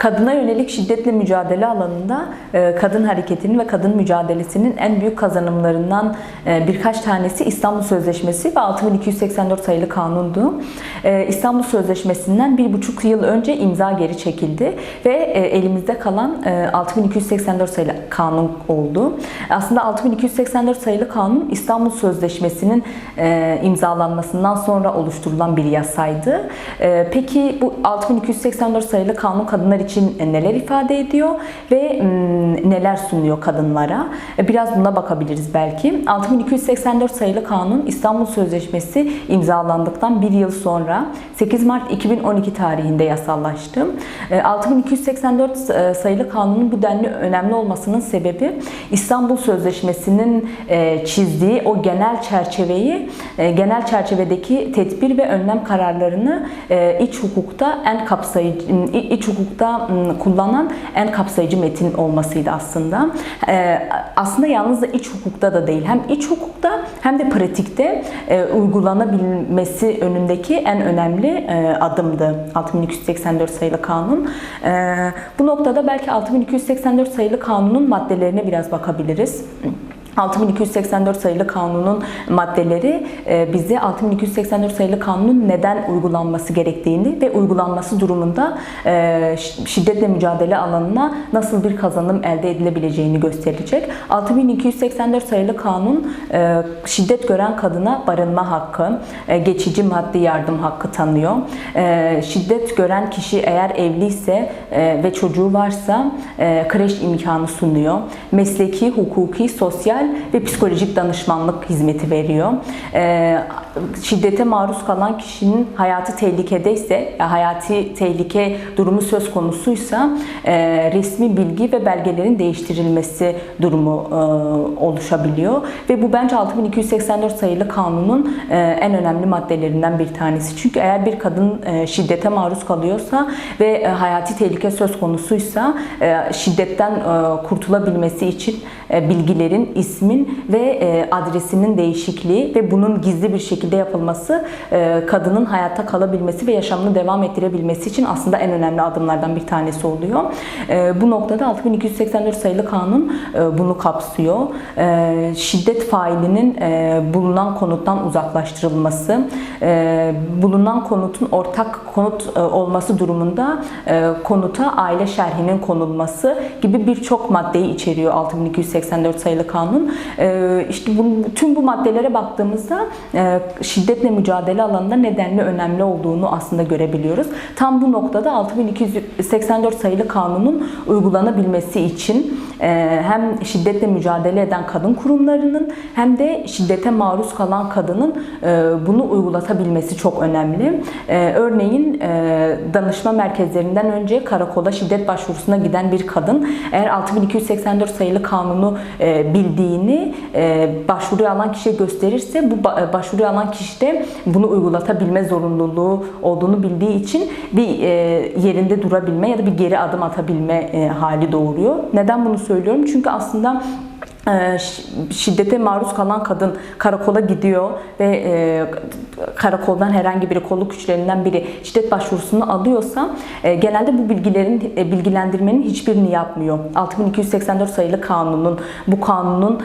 Kadına yönelik şiddetle mücadele alanında e, kadın hareketinin ve kadın mücadelesinin en büyük kazanımlarından e, birkaç tanesi İstanbul Sözleşmesi ve 6284 sayılı kanundu. E, İstanbul Sözleşmesi'nden bir buçuk yıl önce imza geri çekildi ve elimizde kalan e, 6284 sayılı kanun oldu. Aslında 6284 sayılı kanun İstanbul Sözleşmesi'nin imzalanmasından sonra oluşturulan bir yasaydı. Peki bu 6284 sayılı kanun kadınlar için neler ifade ediyor ve neler sunuyor kadınlara? E, Biraz buna bakabiliriz belki. 6284 sayılı kanun İstanbul Sözleşmesi imzalandıktan bir yıl sonra 8 Mart 2012 tarihinde yasallaştı. E, 6284 e, sayılı kanunun bu denli önemli olmasının sebebi İstanbul Sözleşmesi'nin e, çizdiği o genel çerçeveyi, e, genel çerçevedeki tedbir ve önlem kararlarını e, iç hukukta en kapsayıcı, iç hukukta kullanan en kapsayıcı metin olmasıydı aslında. E, Aslında yalnız da iç hukukta da değil, hem iç hukukta hem de pratikte e, uygulanabilmesi önündeki en önemli e, adımdı 6284 sayılı kanun. E, Bu noktada belki 6284 sayılı kanunun maddelerine biraz bakabiliriz. 6284 sayılı kanunun maddeleri e, bize 6284 sayılı kanunun neden uygulanması gerektiğini ve uygulanması durumunda e, şiddetle mücadele alanına nasıl bir kazanım elde edilebileceğini gösterecek. 6284 sayılı kanun e, şiddet gören kadına barınma hakkı, geçici maddi yardım hakkı tanıyor. Şiddet gören kişi eğer evliyse ve çocuğu varsa kreş imkanı sunuyor. Mesleki, hukuki, sosyal ve psikolojik danışmanlık hizmeti veriyor. Şiddete maruz kalan kişinin hayatı tehlikedeyse, ya hayati tehlike durumu söz konusuysa e, resmi bilgi ve belgelerin değiştirilmesi durumu e, oluşabiliyor. Ve bu bence 6284 sayılı kanunun e, en önemli maddelerinden bir tanesi. Çünkü eğer bir kadın şiddete maruz kalıyorsa ve e, hayati tehlike söz konusuysa şiddetten kurtulabilmesi için bilgilerin, ismin ve adresinin değişikliği ve bunun gizli bir şekilde yapılması e, kadının hayatta kalabilmesi ve yaşamını devam ettirebilmesi için aslında en önemli adımlardan bir tanesi oluyor. E, Bu noktada 6284 sayılı kanun e, bunu kapsıyor. Şiddet failinin bulunan konuttan uzaklaştırılması, bulunan konutun ortak konut olması durumunda konuta aile şerhinin konulması gibi birçok maddeyi içeriyor 6284 sayılı kanun. İşte bu, tüm bu maddelere baktığımızda şiddetle mücadele alanında nedenli önemli olduğunu aslında görebiliyoruz. Tam bu noktada 6284 sayılı kanunun uygulanabilmesi için hem şiddetle mücadele eden kadın kurumlarının hem de şiddete maruz kalan kadının e, bunu uygulatabilmesi çok önemli. E, Örneğin e, danışma merkezlerinden önce karakola şiddet başvurusuna giden bir kadın eğer 6284 sayılı kanunu e, bildiğini başvuruyu alan kişiye gösterirse bu ba- başvuruyu alan kişi de bunu uygulatabilme zorunluluğu olduğunu bildiği için bir yerinde durabilme ya da bir geri adım atabilme hali doğuruyor. Neden bunu söylüyorum? Çünkü aslında şiddete maruz kalan kadın karakola gidiyor ve e, karakoldan herhangi biri kolluk güçlerinden biri şiddet başvurusunu alıyorsa e, genelde bu bilgilerin e, bilgilendirmenin hiçbirini yapmıyor. 6284 sayılı kanunun bu kanunun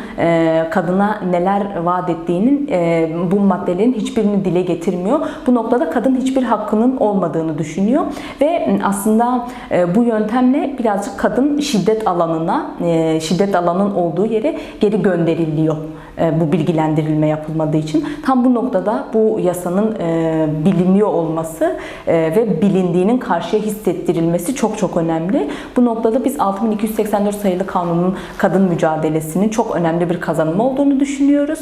kadına neler vaat ettiğinin bu maddelerin hiçbirini dile getirmiyor. Bu noktada kadın hiçbir hakkının olmadığını düşünüyor ve aslında bu yöntemle birazcık kadın şiddet alanına, şiddet alanının olduğu yere geri gönderiliyor e, bu bilgilendirilme yapılmadığı için. Tam bu noktada bu yasanın e, biliniyor olması e, ve bilindiğinin karşıya hissettirilmesi çok çok önemli. Bu noktada biz 6284 sayılı kanunun kadın mücadelesinin çok önemli bir kazanım olduğunu düşünüyoruz.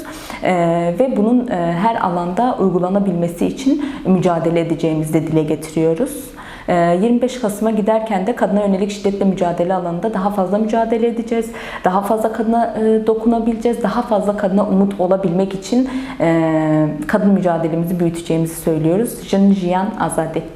Ve bunun her alanda uygulanabilmesi için mücadele edeceğimizi de dile getiriyoruz. E, 25 Kasım'a giderken de kadına yönelik şiddetle mücadele alanında daha fazla mücadele edeceğiz. Daha fazla kadına e, dokunabileceğiz. Daha fazla kadına umut olabilmek için e, kadın mücadelemizi büyüteceğimizi söylüyoruz. Jin Jiyan Azade.